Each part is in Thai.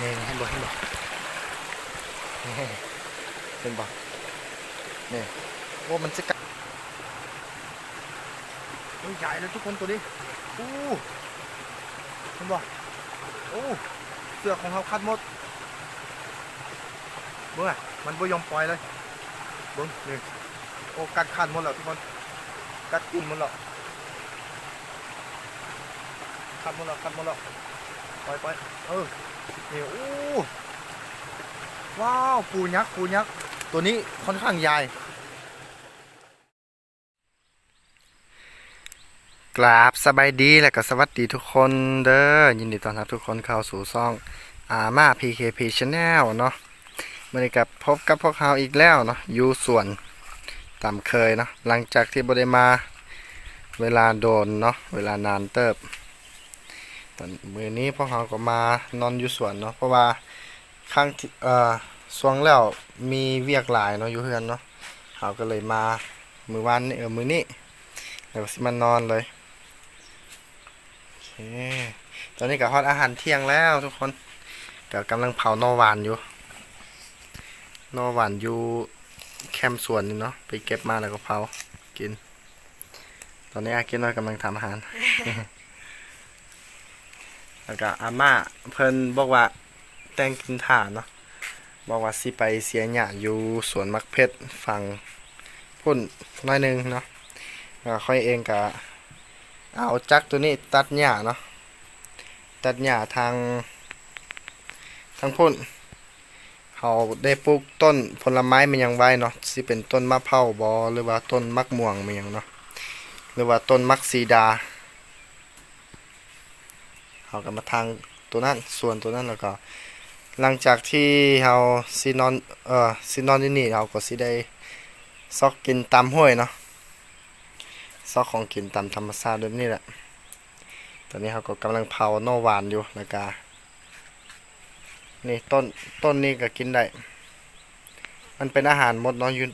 นี่เห็นบ่เห็นบ่เห็นบ่นี่โอ้มันจะกัดโอ้ยใหญ่เลยทุกคนตัวนี้อู้เห็นบ่โอ้เสือของเขาคัดหมดเบิ่อมันบ่ยอมปล่อยเลยบิ่งนี่โอ้กัดคันหมดแล้วทุกคนกัดกินหมดแล้วคัดหมดแล้วคัดหมดแล้วปล่อยปล่อยเออ นี่โอ้ว้าวปูยักษ์ปูยักษ์ตัวนี้ค่อนข้างใหญ่กราบสบายดีและก็สวัสดีทุกคนเด้อยินดีต้อนรับทุกคนเข้าสู่ซ่องอาม่า PKP Channel เนาะเมื่อนกับพบกับพวกเราอีกแล้วเนาะอยู่ส่วนตามเคยเนาะหลังจากที่บได้มาเวลาโดนเนาะเวลานานเติบ มือนี้พวกเราก็มานอนอยู่สวนเนาะเพราะว่าข้างที่เอ่อช่วงแล้วมีเวียกหลายเนาะอยู่เฮือนเนาะเราก็เลยมามือวันนี้เออมือนี้แล้วก็สิมานอนเลยโอเคตอนนี้ก็ฮอดอาหารเที่ยงแล้วทุกคนก็กำลังเผานอหวานอยู่นอหวานอยู่แคมป์สวนนี่เนาะไปเก็บมาแล้วก็เผากิน ตอนนี้อากินน้อยกำลังทำอาหาร แล้วก็อาม่าเพิ่นบอกว่าแต่งกินถ่านเนาะบอกว่าสิไปเสียหญ้าอยู่สวนมักเพชรฝั่งพุ่นน้อยหนึงเนาะแล้วค่อยเองก็เอาจักตัวนี้ตัดหญ้าเนาะตัดหญ้าทางทางพุ่นเขาได้ปลูกต้นผลไม้มันยังไว้เนาะสิเป็นต้นมะพร้าวบอหรือว่าต้นมักม่วงมันยังเนาะหรือว่าต้นมักซีดา เขาก็มาทางตัวนั้นส่วนตัวนั้นแล้วก็ หลังจากที่เราสินอนเอ่อสินอนที่นี่เราก็สิได้ซอกกินตามห้วยเนาะซอกของกินตามธรรมชาติแบบนี้แหละตอนนี้เขาก็กำลังเผาโนหวานอยู่แล้วก็นี่ต้นต้นนี้ก็กินได้ มันเป็นอาหารหมดเนาะยู่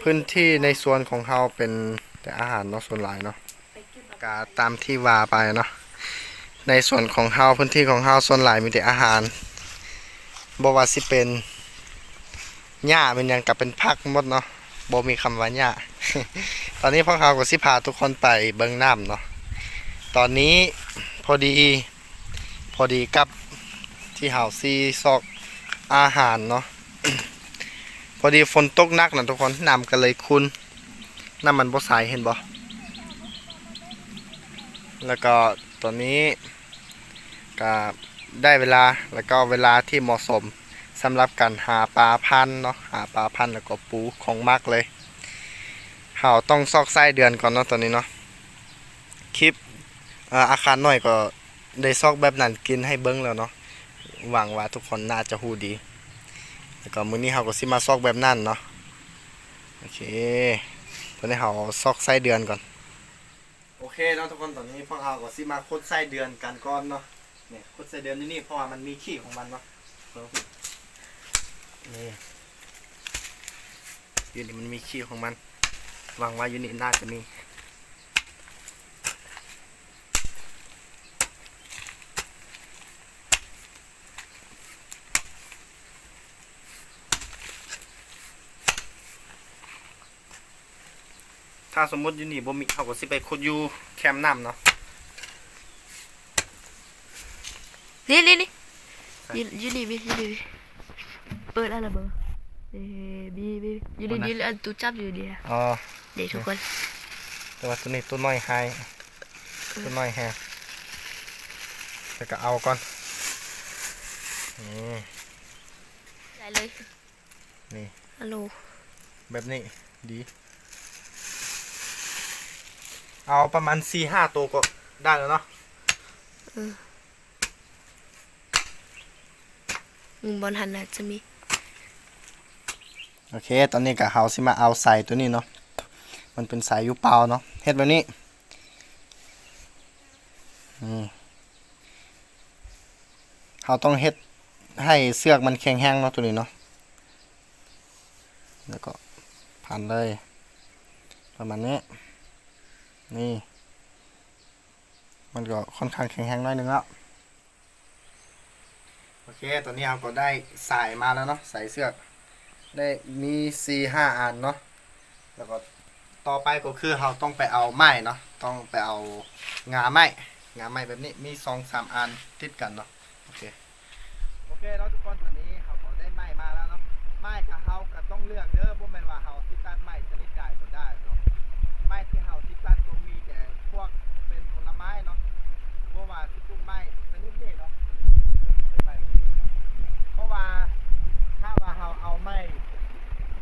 พื้นที่ในสวนของเราเป็นแต่อาหารเนาะส่วนหลายเนาะก็ตามที่ว่าไปเนาะ ในส่วนของเฮาพื้นที่ของเฮาส่วนหลายมีแต่อาหารบ่ว่าสิเป็นหญ้าเป็นหยังกับเป็นผักหมดเนาะบ่มีคำว่าหญ้าตอนนี้พวกเราก็สิพาทุกคนไปเบิ่งน้ำเนาะตอนนี้พอดีพอดีกับที่เฮาซีซอกอาหารเนาะพอดีฝนตกหนักนะทุกคนน้ำก็เลยคุณน้ำมันบ่ใสเห็นบ่แล้วก็ตอนนี้ ก็ได้เวลาแล้วก็เวลาที่เหมาะสมสำหรับการหาปลาพันเนาะหาปลาพันแล้วก็ปูของมักเลยเราต้องซอกไส้เดือนก่อนเนาะตอนนี้เนาะคลิปอาคารหน่อยก็ได้ซอกแบบนั้นกินให้เบิ้งแล้วเนาะหวังว่าทุกคนน่าจะฮู้ดี แล้วก็มื้อนี้เราก็สิมาซอกแบบนั้นเนาะโอเคตอนนี้เราซอกไส้เดือนก่อน โอเคเนาะทุกคนตอนนี้พวกเราก็สิมาคุดไส้เดือนกันก่อนเนาะ เนี่ยคุดไส้เดือนนี่นี่เพราะว่ามันมีขี้ของมันเนาะนี่อยู่นี่มันมีขี้ของมันหวังว่าอยู่นี่น่าจะมีถ้าสมมติอยู่นี่บ่มีเขาก็สิไปคุดอยู่แคมป์น้ำเนาะ นี่นี่นี่ยูยูนี่บียูนี่บีเปิดอะไรเบอร์เอบีบียูนี่ยูนี่อันตูจับอยู่เดียวอ๋อเด็กทุกคนแต่ว่าตัวนี้ตัวน้อยไฮตัวน้อยแฮแต่ก็เอาก่อนนี่ใหญ่เลยนี่ฮัลโหลแบบนี้ดีเอาประมาณสี่ห้าตัวก็ได้แล้วเนาะ มุมบอลหันน่ะจะมี โอเค ตอนนี้กับเฮาสิมาเอาใส่ตัวนี้เนาะ มันเป็นสายยูเปล่าเนาะเฮ็ดแบบนี้เฮาต้องเฮ็ดให้เสือกมันแข็งแห้งเนาะตัวนี้เนาะ แล้วก็พันเลย ประมาณนี้ นี่ มันก็ค่อนข้างแข็งแห้งน้อยนึงแล้ว โอเค ตอนนี้เราก็ได้สายมาแล้วเนาะใส่เสื้อก ได้มีสี่ห้าอันเนาะ แล้วก็ต่อไปก็คือเราต้องไปเอาไม้เนาะ ต้องไปเอางาไม้ งาไม้แบบนี้ มีสองสามอันติดกันเนาะ โอเค โอเคแล้วทุกคนตอนนี้เราก็ได้ไม้มาแล้วเนาะ ไม้กับเราก็ต้องเลือกเด้อบ่แม่นว่าเราสิตัดไม้ชนิดใดก็ได้เนาะ ไม้ที่เราสิตัดก็มีแต่พวกเป็นผลไม้เนาะบ่ว่าสิปลูกไม้ชนิดนี้เนาะเป็นไม้แบบนี้เนาะเพราะว่าถ้าว่าเราเอาไม้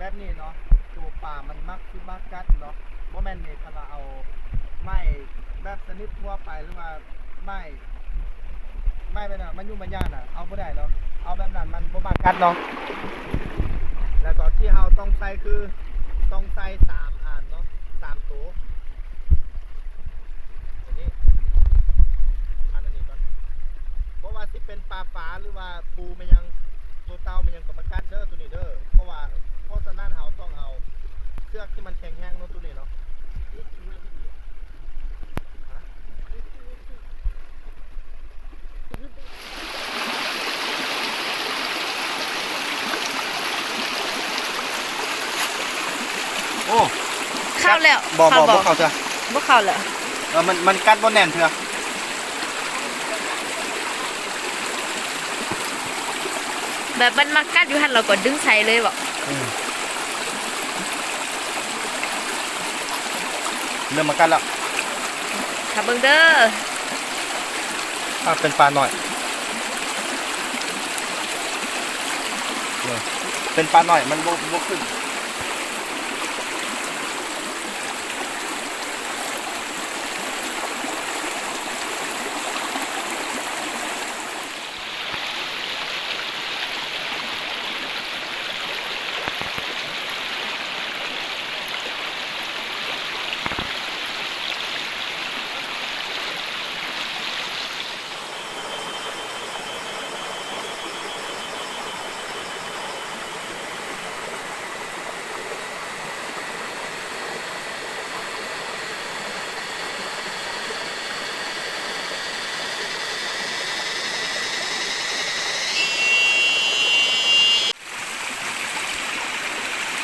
แบบนี้เนาะตัวป่ามันมักสิมากกัดเนาะบ่แม่นนี่ถ้าเราเอาไม้แบบชนิดทั่วไปหรือว่าไม้ไม้แบบนั้นมันยุ่งมันยากน่ะเอาบ่ได้เนาะเอาแบบนั้นมันบ่มากัดเนาะแล้วก็ที่เราต้องใส่คือต้องใส่สามอันเนาะสามตัวอันนี้อันอันนี้ก่อนเพราะว่าที่เป็นปลาฟ้าหรือว่าปูมันยัง ตัวเต่ามันยังกับมากัดเด้อตัวนี้เด้อเพราะว่าเพราะฉะนั้นเราต้องเอาเชือกที่มันแข็งแรงเนาะตัวนี้เนาะฮะโอ้เข้าแล้วบอกบอกบบออกกเขาเถอะบ่เข้าแล้วเออมันมันกัดบนแน่นเถอะ แบบมันมากัดอยู่หั่นเราก็ดึงใส่เลยบอกเริ่มมากัดแล้วถ้าเบิ่งเด้อถ้าเป็นปลาหน่อยเนี่ยเป็นปลาหน่อยมันบกบกขึ้น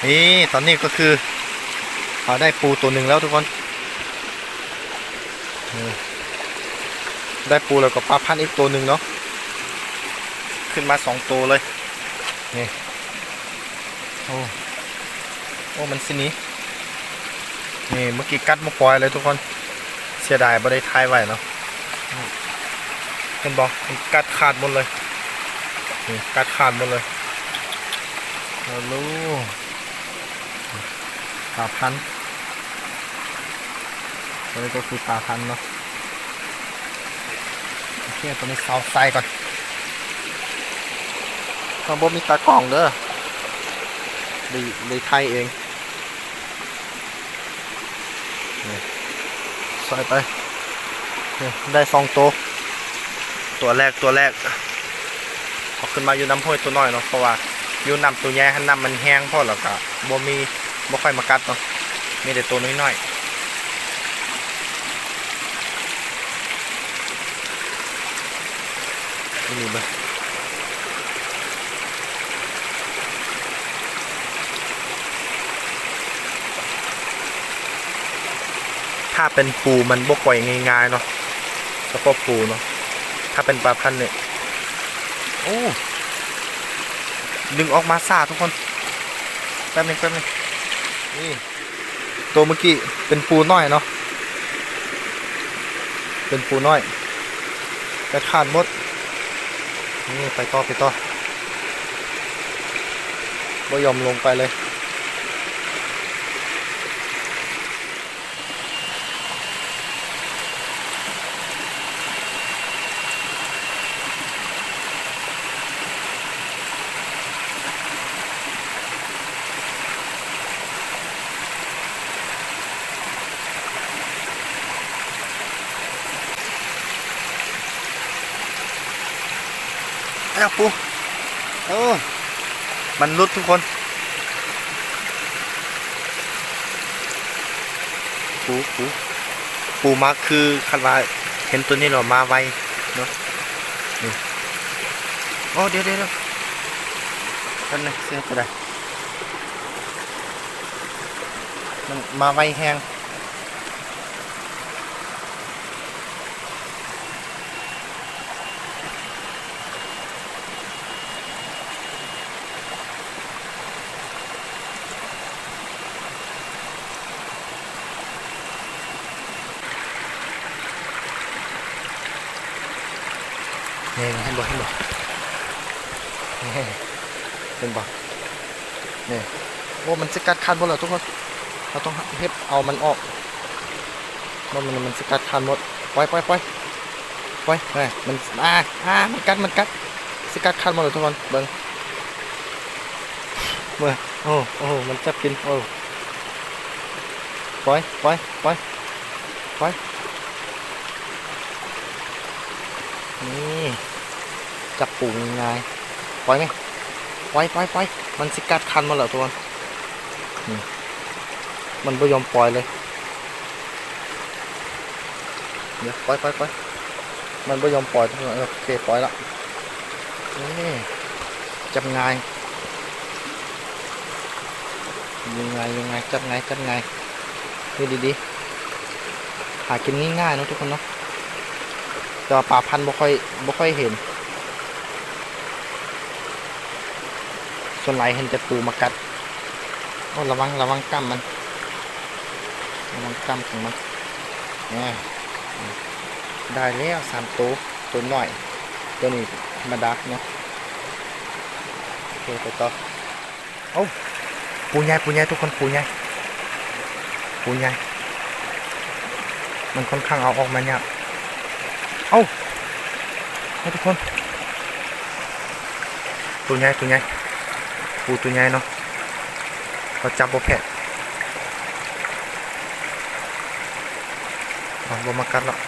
นี่ตอนนี้ก็คือเราได้ปูตัวหนึ่งแล้วทุกคนได้ปูแล้วก็ปลาพันอีกตัวหนึ่งเนาะขึ้นมาสองตัวเลยนี่โอ้โอ้มันสินี้นี่เมื่อกี้กัดมาปล่อยเลยทุกคนเสียดายไม่ได้ทายไว้เนาะเห็นบอกมันกัดขาดหมดเลยนี่กัดขาดหมดเลยเอาลูก ปลาพันตัวนี้ก็คือปลาพันเนาะโอเคตัวนี้เสาใส่ก่อนข้างบนมีตากล่องเด้อเลยเลยไทยเองใส่ไป ได้สองตัว ตัวแรกตัวแรกเอขึ้นมาอยู่น้ำห้วยตัวน้อยเนาะเพราะว่าอยู่น้ำตัวใหญ่ให้น้ำมันแห้งพอแล้วก็บ่มี บ่ค่อยมากัดเนาะมีแต่ตัวน้อยๆนี่บ้งถ้าเป็นปูมันบ่ปล่อยง่ายๆเนาะเฉพาะปูเนาะถ้าเป็นปลาพันเนี่ยโอ้ดึงออกมาซาทุกคนแป๊บนึงแป๊บนึง นี่ตัวเมื่อกี้เป็นปูน้อยเนาะเป็นปูน้อยกระขาดมดนี่ไปต่อไปต่อบ่ยอมลงไปเลย อ้ปูเออมันรุดทุกคนปูปูปูมาคือคันว่าเห็นตัวนี้เรามาไวเนาะนี่โอ้เดี๋ยวเดี๋ยวเดี๋ยวกันนะเสียจะได้มันมาไวแหง นี่เห็นบ่เห็นบ่นี่เห็นบ่นี่โอ้มันสกัดคันหมดแล้วทุกคนเราต้องเฮ็ดเอามันออกว่ามันมันสกัดคันหมดปล่อยปล่อยปล่อยปล่อยนี่มันอ่าอ่ามันกัดมันกัดสกัดคันหมดแล้วทุกคนเบิ่งเมื่อโอ้โอ้มันจับกินโอ้ปล่อยปล่อยปล่อยปล่อยนี่ จับปูง่ายปล่อยไหมปล่อยปล่อยปล่อยมันสกัดคันมดแล้วทุกคนมันไม่ยอมปล่อยเลยเดี๋ยวปล่อยปล่อยปล่อยมันไม่ยอมปล่อยทุกคนโอเคปล่อยละนี่จับง่ายยังไงยังไงจับไงจับไงนี่ดีๆหากินง่ายๆนะทุกคนเนาะแต่ป่าพันธุ์บ่ค่อยบ่ค่อยเห็น ส่ว นไหลเห็นแต่ปูมากัดโอ้ระวังระวังกล้ามมันระวังกล้ามของมันเนี่ยได้แล้วสามตัวตัวหน่อย ตัวนี้ธรรมดาเนาะโอเคไปต่อเอ้าปูใหญ่ปูใหญ่ทุกคนปูใหญ่ปูใหญ่มันค่อนข้างเอาออกมาเนี่ยากเอ้าให้ทุกคนตัวใหญ่ตัวใหญ่ ปูตัวใหญ่เนาะเขาจับบ่แพ้อ๋อบ่มากัดหรอก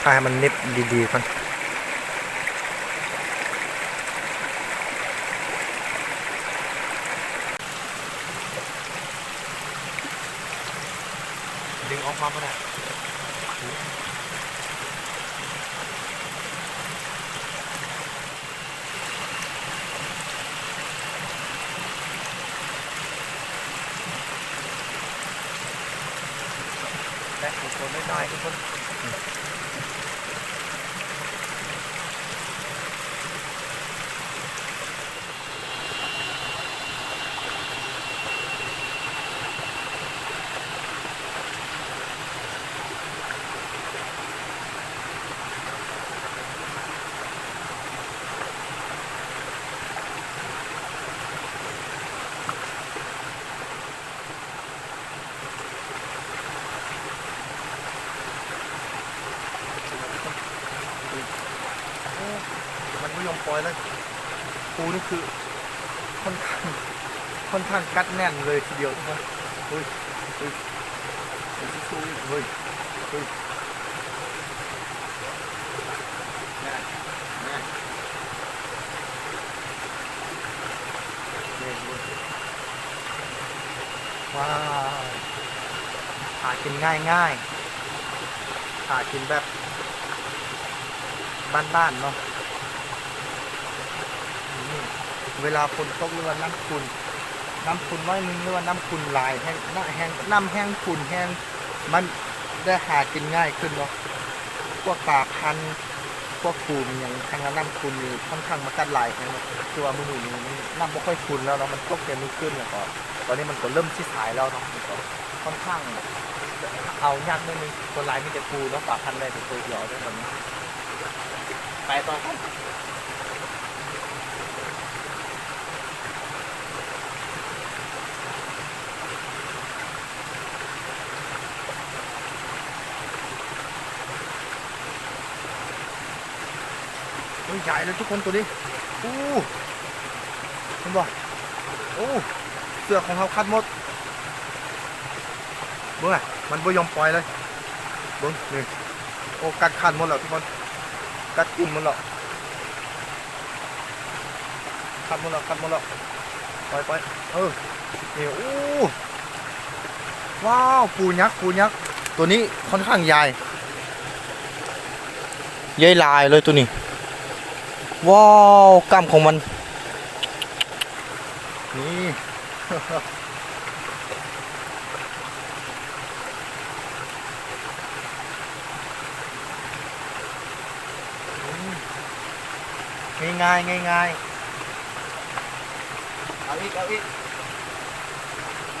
ถ้าให้มันเน็บดีๆก่อน ดึงออกมาไม่ได้ได้ทุกคนน้อยๆทุกคน ปอยเลยปูนี่คือค่อนข้างค่อนข้างกัดแน่นเลยทีเดียวนเฮ้ยเฮ้ยเฮ้ยสู้เฮ้ยเฮ้ยแน่แน่เฮ้ยว้าวหากินง่ายง่ายหากินแบบบ้านๆเนาะ นี่ เวลาฝนตกหรือน้ำคุณ น้ำคุณน้อยนึงหรือว่าน้ำคุณลายแห้งน้ำแห้งน้ำแห้งคุณแห้งมันได้หากินง่ายขึ้นเนาะพวกปลาพันพวกคูมอย่างทางน้ำคุณนี่ค่อนข้างมากัดลายนะตัวมือหนึ่งนี่น้ำไม่ค่อยคุณแล้วเนาะมันตกเต็มมือขึ้นแล้วก็ตอนนี้มันก็เริ่มชิดสายแล้วเนาะค่อนข้างเอายากนิดนึงคนลายมีแต่คูเนาะปลาพันธุ์ได้แต่ตัวเดียวด้วยตอนนี้ไปต่อครับ ใหญ่เลยทุกคนตัวนี้อู้เห็นบ่โอ้เสือของเขาคัดหมดเบิ่งอะมันบ่ยอมปล่อยเลยเบิ่งนี่โอ้กัดคันหมดแล้วทุกคนกัดกินหมดแล้วคัดหมดแล้วคัดหมดแล้วปล่อยปล่อยเออนี่โอ้ว้าวปูยักษ์ปูยักษ์ตัวนี้ค่อนข้างใหญ่ใหญ่ลายเลยตัวนี้ ว้าวกล้ามของมัน นี่ง่ายง่ายง่ายง่ายเอาอีกเอาอีก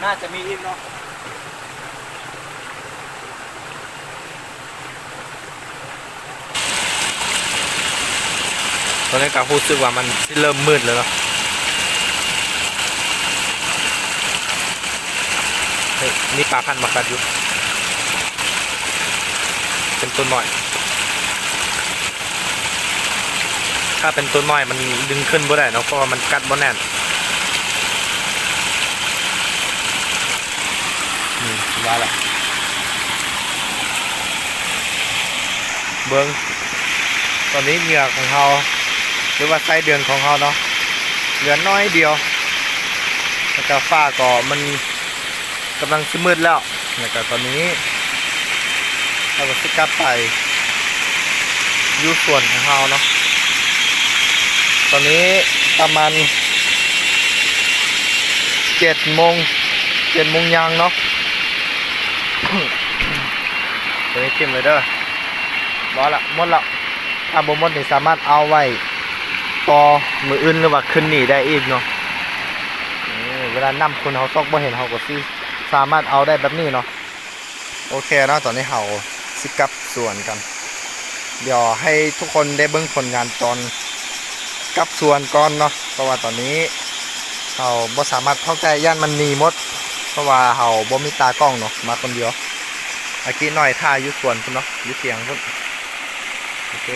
น่าจะมีอีกเนาะ ตอนนี้ก็รู้สึกว่ามันเริ่มมืดแล้วเนาะเฮ้ยนี่ปลาพันธุ์มากัดอยู่ เป็นต้นหน่อย ถ้าเป็นต้นน้อยมันดึงขึ้นบ่ได้เนาะเพราะว่ามันกัดบ่แน่นนี่ว่าละเบิ้งตอนนี้เหงื่อของเรา หรือว่าไส้เดือนของเราเนาะเหลือน้อยเดียวแล้วก็ฟ้าก็มันกำลังสิมืดแล้วแล้วก็ตอนนี้เราก็สิกลับไปยูส่วนของเราเนาะตอนนี้ประมาณเจ็ดโมงเจ็ดโมงยางเนาะตัวนี้จิ้มเลยเด้อร้อนละหมดละถ้าบ่หมดนี่สามารถเอาไว้ ต่อมืออื่นหรือว่าขึ้นนี่ได้อีกเนาะเวลานํคนเขาซอกบ่เห็นเขาก็สิสามารถเอาได้แบบนี้เนาะโอเคเนาะตอนนี้เขาสิกับส่วนกัน เดี๋ยวให้ทุกคนได้เบิ่งผลงานตอนกับส่วนก่อนเนาะเพราะว่าตอนนี้เราบ่สามารถเข้าใกล้ย่านมันหนีมด เพราะว่าเราบ่มีตากล้องเนาะมาคนเดียวอากี้หน่อยท่าอยู่สวนพุ่นเนาะยู่เสียงพุ่นโอเค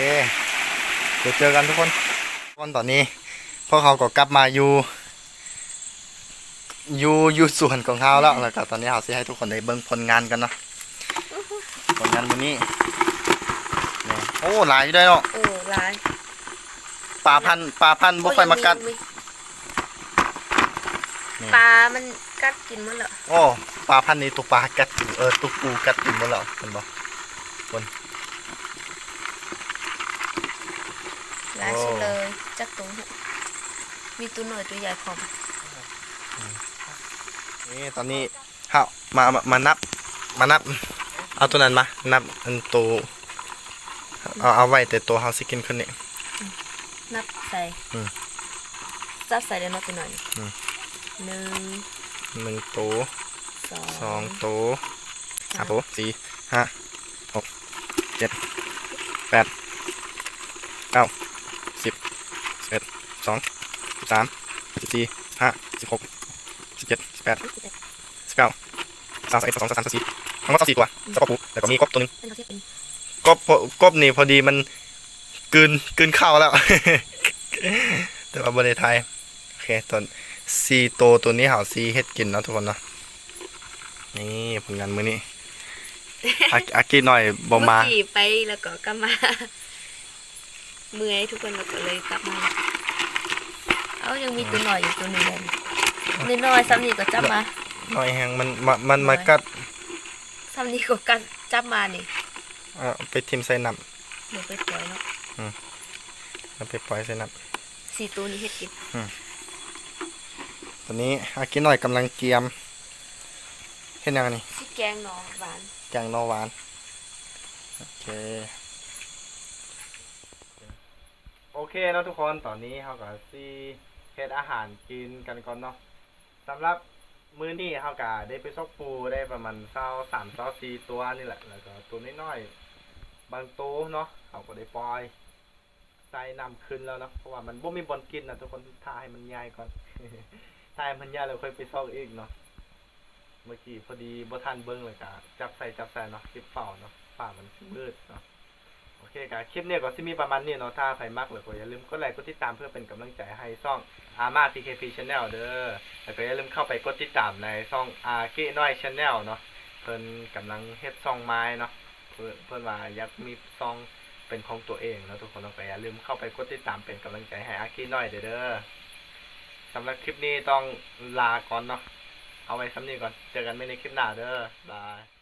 เดี๋ยวเจอกันทุกคน คนตอนนี้พวกเขาก็กลับมาอยู่อยู่อยู่สวนของเขาแล้วแล้วก็ตอนนี้เราสิให้ทุกคนได้เบิ่งผลงานกันเนาะผลงานมื้อนี้นี่โอ้หลายอยู่ได้เนาะโอ้ร้ายปลาพันธุ์ปลาพันธุ์บ่ค่อยมากัด นี่ ปลา มันกัดกินหมันเหรอโอ้ปลาพันธุ์นี้ตัวปลากัดกินเออตัวปูกัดกินหมดแล้วเห็นบ่ ร้ายโอ้สุดเลยจักตัวหนึ่งมีตัวหน่อยตัวใหญ่พร้อมนี่ตอนนี้เฮามามามานับ มานับ เอาตัวนั้นมา นับอันตัวเอาเอาไว้แต่ตัวเฮาสิกินขึ้นนี่นับใส่อืมจับใส่เดี๋ยวนับไปหน่อยอืมหนึ่งหนึ่งตัวสองสองตัวห้าตัวสี่ห้าหกเจ็ดแปดเก้าสิบสิบเอ็ด สองสิบสามสิบสี่ห้าสิบหกสิบเจ็ดสิบแปดสิบเก้าสามสิบเอ็ดสองสามสามสี่ทั้งหมดสามสี่ตัวแล้วก็ปูแล้วก็มีกบตัวหนึงเป็นเขาเทียบเป็นกบพอกบนี่พอดีมันกลืนกลืนข้าวแล้ว แต่ว่าบริไทยโอเคตัวสี่ตัวตัวนี้เห่าซีเฮ็ดกินเนาะทุกคนเนาะนี่ผลงานมื้อนี้อาอากิหน่อยบ่มาเอกี้ไปแล้วก็กลับมา เมื่อยทุกคนแล้วก็เลยกลับมา เอายังมีตัวหน่อยอยู่ตัวหนึ่งเลยน้อยๆซ้ำนี่ก็จับมาหน่อยแหงมันมามันมากัดซ้ำนี่ก็กันจับมานี่เอาไปทิมใส่น้เดี๋ยวไปปล่อยเนาะำเอาไปปล่อยใส่น้สี่ตัวนี้เฮ็ดกินำตอนนี้อากิหน่อยกำลังเกียมเฮ็ดยังไงนี่สิแกงหนองหวานแกงนอหวานโอเคโอเคเนาะทุกคนตอนนี้เขาก็ซีเฮ็ดอาหารกินกันก่อนเนาะสำหรับมื้อนี้เขาก็ได้ไปซอกปูได้ประมาณเศร้าสามเศร้าสี่ตัวนี่แหละ แล้วก็ตัวน้อยๆบางตัวเนาะเขาก็ได้ปล่อยใส่นำขึ้นแล้วเนาะเพราะว่ามันบ่มีบอลกินนะทุกคนทาให้มันใหญ่ก่อนทาให้มันใหญ่แล้วค่อยไปซอกอีกเนาะเมื่อกี้พอดีบ่ทันเบิ้งเลยกะจับใส่จับใส่เนาะคลิปเป่าเนาะฝ่ามันมืดเนาะ โอเคกะคลิปนี้ก็สิมีประมาณนี้เนาะถ้าใครมักเลยก็อย่าลืมกดไลค์กดติดตามเพื่อเป็นกำลังใจให้ช่องอาม่า TKP Channel เด้อแล้วก็อย่าลืมเข้าไปกดติดตามในช่องอาเกน้อย Channel เนาะเพิ่นกำลังเฮ็ดซองไม้เนาะเพิ่นเพิ่นว่าอยากมีซองเป็นของตัวเองแล้วทุกคนต้องไปอย่าลืมเข้าไปกดติดตามเป็นกำลังใจให้อาคีหน่อยเด้อเด้อสำหรับคลิปนี้ต้องลาก่อนเนาะเอาไว้ซ้ำนี้ก่อน เจอกันไม่ในคลิปหน้าเด้อบาย